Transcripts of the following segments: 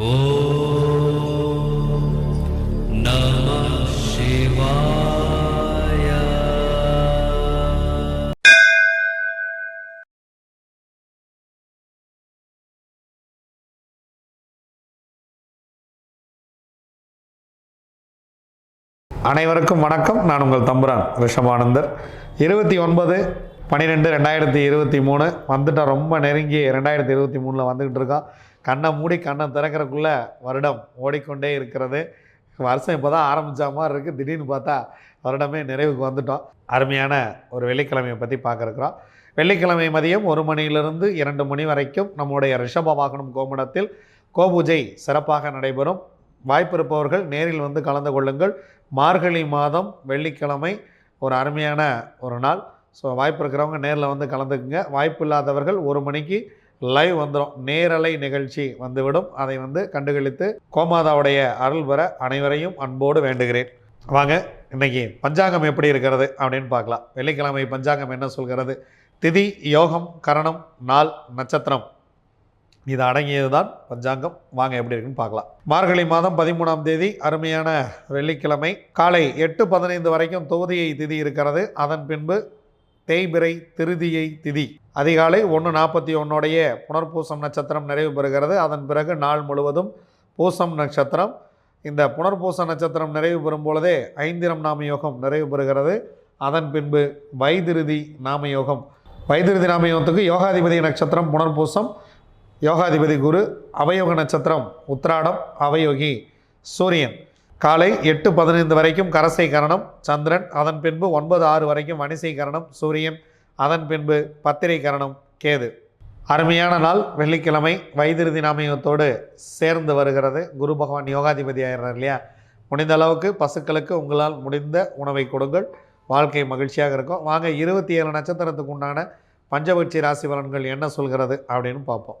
அனைவருக்கும் வணக்கம். நான் உங்கள் தம்புரான் ரிஷபானந்தர். இருபத்தி ஒன்பது பன்னிரெண்டு ரெண்டாயிரத்தி இருபத்தி மூணு வந்துட்டால் ரொம்ப நெருங்கி ரெண்டாயிரத்தி இருபத்தி மூணில் வந்துக்கிட்டு இருக்கோம் கண்ணை மூடி கண்ணை திறக்கிறக்குள்ளே வருடம் ஓடிக்கொண்டே இருக்கிறது. வருஷம் இப்போ தான் ஆரம்பித்த மாதிரி இருக்குது திடீர்னு பார்த்தா வருடமே நிறைவுக்கு வந்துட்டோம். அருமையான ஒரு வெள்ளிக்கிழமையை பற்றி பார்க்குறோம் வெள்ளிக்கிழமை மதியம் ஒரு மணியிலிருந்து இரண்டு மணி வரைக்கும் நம்முடைய ரிஷப வாகனம் கோமணத்தில் கோபூஜை சிறப்பாக நடைபெறும். வாய்ப்பு இருப்பவர்கள் நேரில் வந்து கலந்து கொள்ளுங்கள். மார்கழி மாதம் வெள்ளிக்கிழமை ஒரு அருமையான ஒரு நாள். ஸோ வாய்ப்பு இருக்கிறவங்க நேரில் வந்து கலந்துக்குங்க. வாய்ப்பு இல்லாதவர்கள் ஒரு மணிக்கு லைவ் வந்துடும் நேரலை நிகழ்ச்சி வந்துவிடும். அதை வந்து கண்டுகளித்து கோமாதாவுடைய அருள் பெற அனைவரையும் அன்போடு வேண்டுகிறேன். வாங்க இன்னைக்கு பஞ்சாங்கம் எப்படி இருக்கிறது அப்படின்னு பார்க்கலாம். வெள்ளிக்கிழமை பஞ்சாங்கம் என்ன சொல்கிறது? திதி யோகம் கரணம் நாள் நட்சத்திரம். இது அடங்கியது தான் பஞ்சாங்கம். வாங்க எப்படி இருக்குன்னு பார்க்கலாம். மார்கழி மாதம் பதிமூணாம் தேதி அருமையான வெள்ளிக்கிழமை. காலை எட்டு பதினைந்து வரைக்கும் தொகுதியை திதி இருக்கிறது. அதன் பின்பு தேய்பிறை திருதியை திதி. அதிகாலை ஒன்று நாற்பத்தி ஒன்னுடைய புனர்பூசம் நட்சத்திரம் நிறைவு பெறுகிறது. அதன் பிறகு நாள் முழுவதும் பூசம் நட்சத்திரம். இந்த புனர்பூச நட்சத்திரம் நிறைவு பெறும் பொழுதே ஐந்திரம் நாம யோகம் நிறைவு பெறுகிறது. அதன் பின்பு வைதிருதி நாம யோகம் வைதிருதி நாம யோகத்துக்கு யோகாதிபதி நட்சத்திரம் புனர்பூசம். யோகாதிபதி குரு அவயோக நட்சத்திரம் உத்திராடம் அவயோகி சூரியன். காலை எட்டு பதினைந்து வரைக்கும் கரசை கரணம் சந்திரன். அதன் பின்பு ஒன்பது ஆறு வரைக்கும் வனிசை கரணம் சூரியன். அதன் பின்பு பத்திரை கரணம் கேது. அருமையான நாள் வெள்ளிக்கிழமை வைத்திருதி நாமயத்தோடு சேர்ந்து வருகிறது. குரு பகவான் யோகாதிபதி ஆயிடுறார் இல்லையா? முடிந்த அளவுக்கு பசுக்களுக்கு உங்களால் முடிந்த உணவை கொடுங்கள். வாழ்க்கை மகிழ்ச்சியாக இருக்கும். வாங்க இருபத்தி ஏழு நட்சத்திரத்துக்கு உண்டான பஞ்சபட்சி ராசி பலன்கள் என்ன சொல்கிறது அப்படின்னு பார்ப்போம்.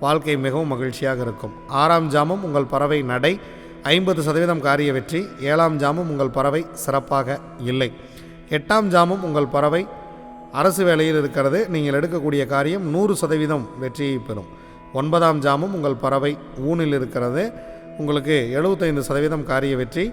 வாழ்க்கை மிகவும் மகிழ்ச்சியாக இருக்கும். ஆறாம் ஜாமம் உங்கள் பறவை நடை. ஐம்பது சதவீதம் காரிய வெற்றி. ஏழாம் ஜாமம் உங்கள் பறவை சிறப்பாக இல்லை. எட்டாம் ஜாமம் உங்கள் பறவை அரசு வேலையில் இருக்கிறது. நீங்கள் எடுக்கக்கூடிய காரியம் நூறு சதவீதம் வெற்றியை பெறும். ஒன்பதாம் ஜாமம் உங்கள் பறவை ஊனில் இருக்கிறது. உங்களுக்கு எழுபத்தைந்து சதவீதம் காரிய வெற்றி.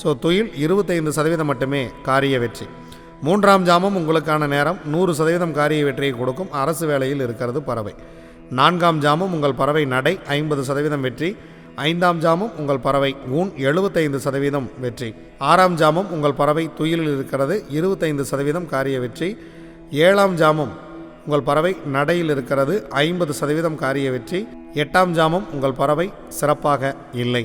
ஸோ துயில் இருபத்தைந்து சதவீதம் மட்டுமே காரிய வெற்றி. மூன்றாம் ஜாமம் உங்களுக்கான நேரம். நூறு சதவீதம் காரிய வெற்றியை கொடுக்கும். அரசு வேலையில் இருக்கிறது பறவை. நான்காம் ஜாமம் உங்கள் பறவை நடை ஐம்பது சதவீதம் வெற்றி. ஐந்தாம் ஜாமம் உங்கள் பறவை ஊன் எழுபத்தைந்து சதவீதம் வெற்றி. ஆறாம் ஜாமம் உங்கள் பறவை துயிலில் இருக்கிறது இருபத்தைந்து சதவீதம் காரிய வெற்றி. ஏழாம் ஜாமம் உங்கள் பறவை நடையில் இருக்கிறது ஐம்பது சதவீதம் காரிய வெற்றி. எட்டாம் ஜாமம் உங்கள் பறவை சிறப்பாக இல்லை.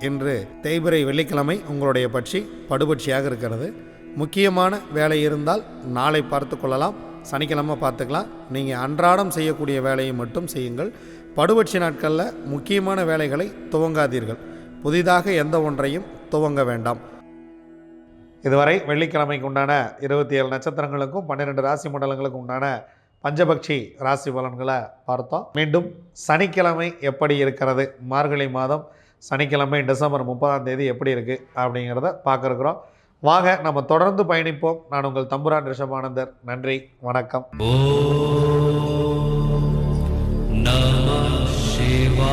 இன்று தேய்பிரை வெள்ளிக்கிழமை உங்களுடைய பட்சி படுபட்சியாக இருக்கிறது. முக்கியமான வேலை இருந்தால் நாளை பார்த்து கொள்ளலாம். சனிக்கிழமை பார்த்துக்கலாம். நீங்கள் அன்றாடம் செய்யக்கூடிய வேலையை மட்டும் செய்யுங்கள். படுபட்சி நாட்களில் முக்கியமான வேலைகளை துவங்காதீர்கள். புதிதாக எந்த ஒன்றையும் துவங்க வேண்டாம். இதுவரை வெள்ளிக்கிழமைக்கு உண்டான இருபத்தி ஏழு நட்சத்திரங்களுக்கும் பன்னிரெண்டு ராசி மண்டலங்களுக்கும் உண்டான பஞ்சபக்ஷி ராசி பலன்களை பார்த்தோம். மீண்டும் சனிக்கிழமை எப்படி இருக்கிறது? மார்கழி மாதம் சனிக்கிழமை டிசம்பர் முப்பதாம் தேதி எப்படி இருக்குது அப்படிங்கிறத பார்க்குறோம். வாங்க நம்ம தொடர்ந்து பயணிப்போம். நான் உங்கள் தம்புரான் ரிஷபானந்தர். நன்றி வணக்கம். ஓ நம சிவா